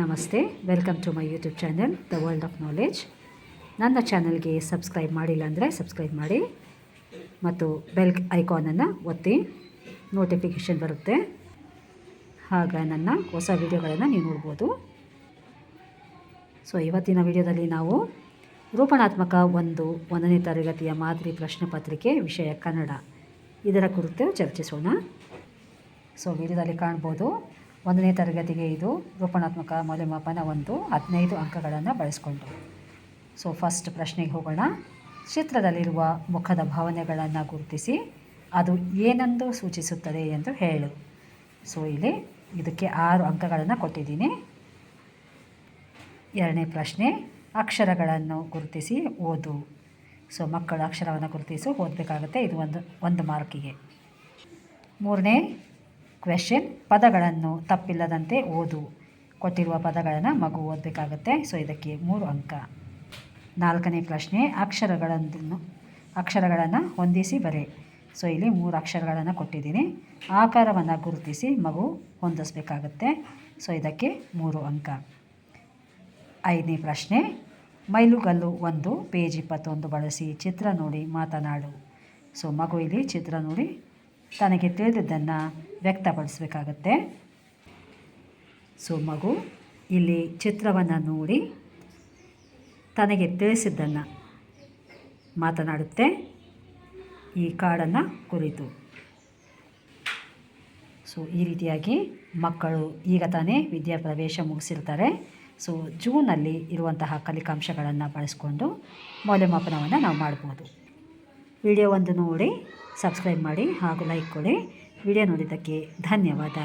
ನಮಸ್ತೆ. Welcome to my YouTube channel the world of knowledge ನನ್ನ ಚಾನಲ್ಗೆ ಸಬ್ಸ್ಕ್ರೈಬ್ ಮಾಡಿಲ್ಲ ಅಂದರೆ ಸಬ್ಸ್ಕ್ರೈಬ್ ಮಾಡಿ ಮತ್ತು ಬೆಲ್ ಐಕಾನನ್ನು ಒತ್ತಿ ನೋಟಿಫಿಕೇಷನ್ ಬರುತ್ತೆ. ಆಗ ನನ್ನ ಹೊಸ ವಿಡಿಯೋಗಳನ್ನು ನೀವು ನೋಡ್ಬೋದು. ಸೊ ಇವತ್ತಿನ ವಿಡಿಯೋದಲ್ಲಿ ನಾವು ರೂಪಣಾತ್ಮಕ ಒಂದು ಒಂದನೇ ತರಗತಿಯ ಮಾದರಿ ಪ್ರಶ್ನೆ ಪತ್ರಿಕೆ ವಿಷಯ ಕನ್ನಡ ಇದರ ಕುರಿತು ಚರ್ಚಿಸೋಣ. ಸೊ ವಿಡಿಯೋದಲ್ಲಿ ಕಾಣ್ಬೋದು. ಒಂದನೇ ತರಗತಿಗೆ ಇದು ರೂಪಣಾತ್ಮಕ ಮೌಲ್ಯಮಾಪನ ಒಂದು, ಹದಿನೈದು ಅಂಕಗಳನ್ನು ಬಳಸ್ಕೊಂಡು. ಸೊ ಫಸ್ಟ್ ಪ್ರಶ್ನೆಗೆ ಹೋಗೋಣ. ಚಿತ್ರದಲ್ಲಿರುವ ಮುಖದ ಭಾವನೆಗಳನ್ನು ಗುರುತಿಸಿ, ಅದು ಏನೆಂದು ಸೂಚಿಸುತ್ತದೆ ಎಂದು ಹೇಳು. ಸೊ ಇಲ್ಲಿ ಇದಕ್ಕೆ ಆರು ಅಂಕಗಳನ್ನು ಕೊಟ್ಟಿದ್ದೀನಿ. ಎರಡನೇ ಪ್ರಶ್ನೆ, ಅಕ್ಷರಗಳನ್ನು ಗುರುತಿಸಿ ಓದು. ಸೊ ಮಕ್ಕಳು ಅಕ್ಷರವನ್ನು ಗುರುತಿಸಿ, ಓದಬೇಕಾಗುತ್ತೆ. ಇದು ಒಂದು ಒಂದು ಮಾರ್ಕಿಗೆ. ಮೂರನೇ ಕ್ವೆಶನ್ ಪದಗಳನ್ನು ತಪ್ಪಿಲ್ಲದಂತೆ ಓದು. ಕೊಟ್ಟಿರುವ ಪದಗಳನ್ನು ಮಗು ಓದಬೇಕಾಗತ್ತೆ. ಸೊ ಇದಕ್ಕೆ ಮೂರು ಅಂಕ. ನಾಲ್ಕನೇ ಪ್ರಶ್ನೆ. ಅಕ್ಷರಗಳನ್ನು ಅಕ್ಷರಗಳನ್ನು ಹೊಂದಿಸಿ ಬರೆ. ಸೊ ಇಲ್ಲಿ ಮೂರು ಅಕ್ಷರಗಳನ್ನು ಕೊಟ್ಟಿದ್ದೀನಿ. ಆಕಾರವನ್ನು ಗುರುತಿಸಿ ಮಗು ಹೊಂದಿಸ್ಬೇಕಾಗತ್ತೆ. ಸೊ ಇದಕ್ಕೆ ಮೂರು ಅಂಕ. ಐದನೇ ಪ್ರಶ್ನೆ. ಮೈಲುಗಲ್ಲು ಒಂದು, ಪೇಜ್ ಇಪ್ಪತ್ತೊಂದು ಬಳಸಿ ಚಿತ್ರ ನೋಡಿ ಮಾತನಾಡು. ಸೊ ಮಗು ಇಲ್ಲಿ ಚಿತ್ರ ನೋಡಿ ತನಗೆ ತಿಳಿದಿದ್ದನ್ನು ವ್ಯಕ್ತಪಡಿಸಬೇಕಾಗತ್ತೆ. ಸೊ ಮಗು, ಇಲ್ಲಿ ಚಿತ್ರವನ್ನು ನೋಡಿ. ತನಗೆ ತಿಳಿಸಿದ್ದನ್ನು ಮಾತನಾಡುತ್ತೆ. ಈ ಕಾಡನ್ನು ಕುರಿತು. ಸೊ ಈ ರೀತಿಯಾಗಿ ಮಕ್ಕಳು ಈಗ ತಾನೇ ವಿದ್ಯಾಪ್ರವೇಶ ಮುಗಿಸಿರ್ತಾರೆ. ಸೊ ಜೂನಲ್ಲಿ ಇರುವಂತಹ ಕಲಿಕಾಂಶಗಳನ್ನು ಬಳಸ್ಕೊಂಡು ಮೌಲ್ಯಮಾಪನವನ್ನು ನಾವು ಮಾಡ್ಬೋದು. ವಿಡಿಯೋ ಒಂದು ನೋಡಿ. ಸಬ್ಸ್ಕ್ರೈಬ್ ಮಾಡಿ ಹಾಗೂ ಲೈಕ್ ಕೊಡಿ. ವಿಡಿಯೋ ನೋಡಿದ್ದಕ್ಕೆ ಧನ್ಯವಾದ.